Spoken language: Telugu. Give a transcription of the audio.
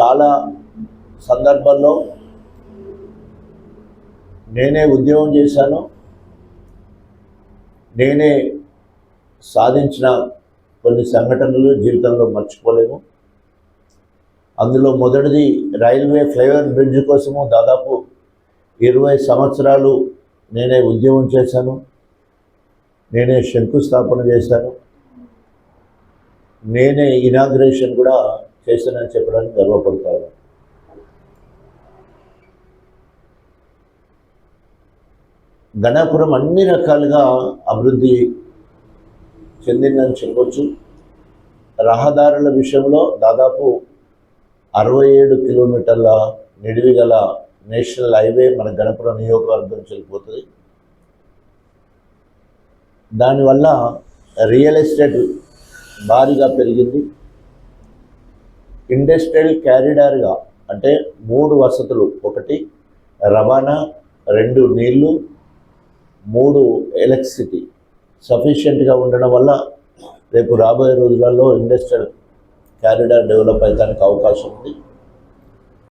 చాలా సందర్భాల్లో నేనే ఉద్యోగం చేశాను. నేనే సాధించిన కొన్ని సంఘటనలు జీవితంలో మర్చిపోలేము. అందులో మొదటిది రైల్వే ఫ్లైఓవర్ బ్రిడ్జ్ కోసము దాదాపు ఇరవై సంవత్సరాలు నేనే ఉద్యోగం చేశాను. నేనే శంకుస్థాపన చేశాను. నేనే ఇనాగ్రేషన్ కూడా చేశానని చెప్పడానికి గర్వపడతాను గణాపురం అన్ని రకాలుగా అభివృద్ధి చెందిందని చెప్పొచ్చు. రహదారుల విషయంలో దాదాపు అరవై ఏడు కిలోమీటర్ల నిడివి గల నేషనల్ హైవే మన గణపురం నియోజకవర్గం చెల్లిపోతుంది. దానివల్ల రియల్ ఎస్టేట్ భారీగా పెరిగింది. ఇండస్ట్రియల్ క్యారిడార్గా అంటే మూడు వసతులు. ఒకటి రవాణా రెండు నీళ్ళు మూడు ఎలక్ట్రిసిటీ. సఫిషియెంట్గా ఉండడం వల్ల రేపు రాబోయే రోజులలో ఇండస్ట్రియల్ క్యారిడార్ డెవలప్ అయ్యడానికి అవకాశం ఉంది.